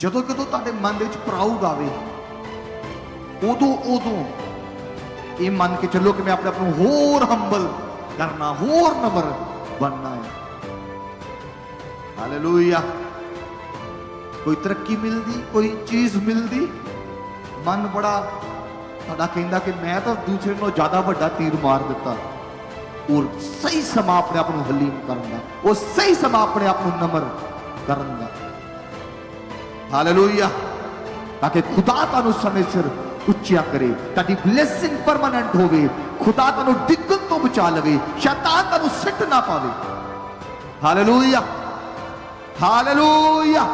ਜਦੋਂ ਕਦੋਂ ਤੁਹਾਡੇ ਮਨ ਦੇ ਵਿੱਚ ਪ੍ਰਾਊਡ ਆਵੇ ਉਦੋਂ ਉਦੋਂ ਇਹ ਮੰਨ ਕੇ ਚੱਲੋ ਕਿ ਮੈਂ ਆਪਣੇ ਆਪ ਨੂੰ ਹੋਰ ਹੰਬਲ ਕਰਨਾ, ਹੋਰ ਨਮਰ ਬਣਨਾ ਹੈ। ਹਾਲੇਲੂਇਆ ਕੋਈ ਤਰੱਕੀ ਮਿਲਦੀ, ਕੋਈ ਚੀਜ਼ ਮਿਲਦੀ? ਮਨ ਬੜਾ ਸਾਡਾ ਕਹਿੰਦਾ ਕਿ ਮੈਂ ਤਾਂ ਦੂਸਰੇ ਨਾਲੋਂ ਜ਼ਿਆਦਾ ਵੱਡਾ ਤੀਰ ਮਾਰ ਦਿੱਤਾ। ਔਰ ਸਹੀ ਸਮਾਂ ਆਪਣੇ ਆਪ ਨੂੰ ਹਲੀਮ ਕਰਨ ਦਾ, ਉਹ ਸਹੀ ਸਮਾਂ ਆਪਣੇ ਆਪ ਨੂੰ ਨਮਰ ਕਰਨ ਦਾ। ਹਾਲੇਲੂਇਆ ਤਾਂ ਕਿ ਖੁਦਾ ਤੁਹਾਨੂੰ ਸਮੇਂ ਸਿਰ ਉੱਚਿਆ ਕਰੇ ਤੁਹਾਡੀ ਬਲੇਸਿੰਗ ਪਰਮਨੈਂਟ ਹੋਵੇ ਖੁਦਾ ਤੁਹਾਨੂੰ ਡਿੱਗਣ ਤੋਂ ਬਚਾ ਲਵੇ ਸ਼ੈਤਾਨ ਤੁਹਾਨੂੰ ਸਿੱਟ ਨਾ ਪਾਵੇ ਹਾਲੇਲੂਇਆ ਹਾਲੇਲੂਇਆ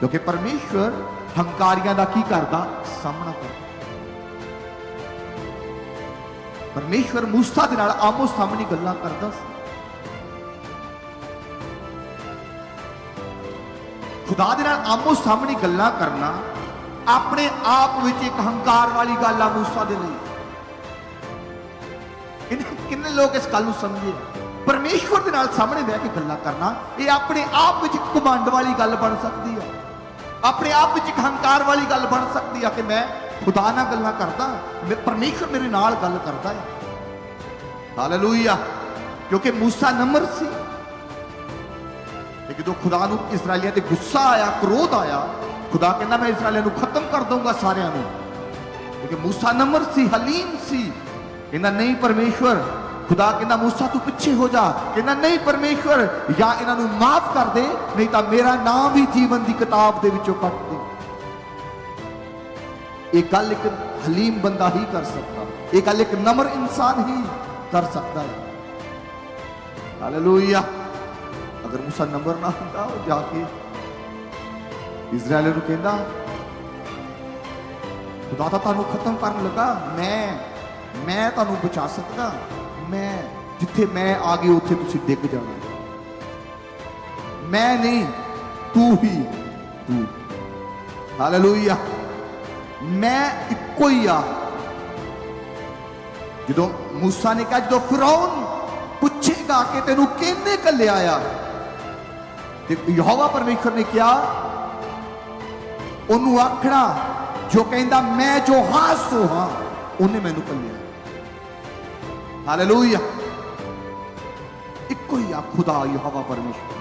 ਕਿਉਂਕਿ ਪਰਮੇਸ਼ਵਰ ਹੰਕਾਰੀਆਂ ਦਾ ਕੀ ਕਰਦਾ ਸਾਹਮਣਾ ਕਰਦਾ ਪਰਮੇਸ਼ਵਰ ਮੂਸਾ ਦੇ ਨਾਲ ਆਮੋ ਸਾਹਮਣੀ ਗੱਲਾਂ ਕਰਦਾ ਸੀ ਖੁਦਾ ਦੇ ਨਾਲ ਆਮੋ ਸਾਹਮਣੇ ਗੱਲਾਂ ਕਰਨਾ, ਆਪਣੇ ਆਪ ਵਿੱਚ ਇੱਕ ਹੰਕਾਰ ਵਾਲੀ ਗੱਲ ਆ ਮੂਸਾ ਦੇ ਲਈ। ਕਿੰਨੇ ਲੋਕ ਇਸ ਗੱਲ ਨੂੰ ਸਮਝੇ? ਪਰਮੇਸ਼ਵਰ ਦੇ ਨਾਲ ਸਾਹਮਣੇ ਬਹਿ ਕੇ ਗੱਲਾਂ ਕਰਨਾ, ਇਹ ਆਪਣੇ ਆਪ ਵਿੱਚ ਇੱਕ ਕਮਾਂਡ ਵਾਲੀ ਗੱਲ ਬਣ ਸਕਦੀ ਹੈ ਆਪਣੇ ਆਪ ਵਿੱਚ ਇੱਕ ਹੰਕਾਰ ਵਾਲੀ ਗੱਲ ਬਣ ਸਕਦੀ ਆ ਕਿ ਮੈਂ ਖੁਦਾ ਨਾਲ ਗੱਲਾਂ ਕਰਦਾ, ਮੈਂ ਪਰਮੇਸ਼ਵਰ ਮੇਰੇ ਨਾਲ ਗੱਲ ਕਰਦਾ ਹੈ ਹਾਲੇਲੂਇਆ। ਕਿਉਂਕਿ ਮੂਸਾ ਨਮਰ ਸੀ। ਤੇ ਜਦੋਂ ਖੁਦਾ ਨੂੰ ਇਸرائیਲੀਆਂ ਤੇ ਗੁੱਸਾ ਆਇਆ, ਕ੍ਰੋਧ ਆਇਆ, ਖੁਦਾ ਕਹਿੰਦਾ, ਮੈਂ ਇਸرائیਲੀਆਂ ਨੂੰ ਖਤਮ ਕਰ ਦਊਂਗਾ ਸਾਰਿਆਂ ਨੂੰ। ਕਿਉਂਕਿ موسی ਨੰਬਰ ਸੀ, ਹਲੀਮ ਸੀ। ਕਹਿੰਦਾ, ਨਹੀਂ ਪਰਮੇਸ਼ਵਰ। ਖੁਦਾ ਕਹਿੰਦਾ موسی ਤੂੰ ਪਿੱਛੇ ਹੋ ਜਾ। ਕਹਿੰਦਾ, ਨਹੀਂ ਪਰਮੇਸ਼ਵਰ, ਜਾਂ ਇਹਨਾਂ ਨੂੰ ਮਾਫ ਕਰ ਦੇ, ਨਹੀਂ ਤਾਂ ਮੇਰਾ ਨਾਮ ਵੀ ਜੀਵਨ ਦੀ ਕਿਤਾਬ ਦੇ ਵਿੱਚੋਂ ਕੱਟ ਦੇ। ਇਹ ਗੱਲ ਇੱਕ ਹਲੀਮ ਬੰਦਾ ਹੀ ਕਰ ਸਕਦਾ। ਇਹ ਗੱਲ ਇੱਕ ਨਮਰ ਇਨਸਾਨ ਹੀ ਕਰ ਸਕਦਾ ਹੈ। ਹਾਲੇਲੂਇਆ। ਅਗਰ ਮੂਸਾ ਨੰਬਰ ਨਾ ਹੁੰਦਾ, ਉਹ ਜਾ ਕੇ ਇਜ਼ਰਾਈਲ ਨੂੰ ਕਹਿੰਦਾ, ਖੁਦਾ ਤਾਂ ਤੁਹਾਨੂੰ ਖਤਮ ਕਰਨ ਲੱਗਾ। ਮੈਂ ਮੈਂ ਤੁਹਾਨੂੰ ਬਚਾ ਸਕਦਾ। ਮੈਂ, ਜਿੱਥੇ ਮੈਂ ਆ ਗਈ, ਉੱਥੇ ਤੁਸੀਂ ਡਿੱਗ ਜਾਣਾ। ਮੈਂ ਨਹੀਂ, ਤੂੰ ਹੀ ਤੂੰ। ਹਾਲੇਲੂਇਆ ਮੈਂ ਇੱਕੋ ਹੀ ਆ। ਜਦੋਂ ਮੂਸਾ ਨੇ ਕਿਹਾ, ਜਦੋਂ ਫਿਰੌਨ ਪੁੱਛੇਗਾ ਕਿ ਤੈਨੂੰ ਕਿਹਨੇ ਕੱਲਿਆ ਆ ਤੇ ਯਹੋਵਾ ਪਰਮੇਸ਼ਰ ਨੇ ਕਿਹਾ, ਉਹਨੂੰ ਆਖਣਾ, ਜੋ ਕਹਿੰਦਾ, ਮੈਂ ਜੋ ਹਾਂ ਸੋ ਹਾਂ, ਉਹਨੇ ਮੈਨੂੰ ਕੱਲਿਆ। ਹਾਲੇਲੂਇਆ ਇੱਕੋ ਹੀ ਆ ਖੁਦਾ ਯਹੋਵਾ ਪਰਮੇਸ਼ਰ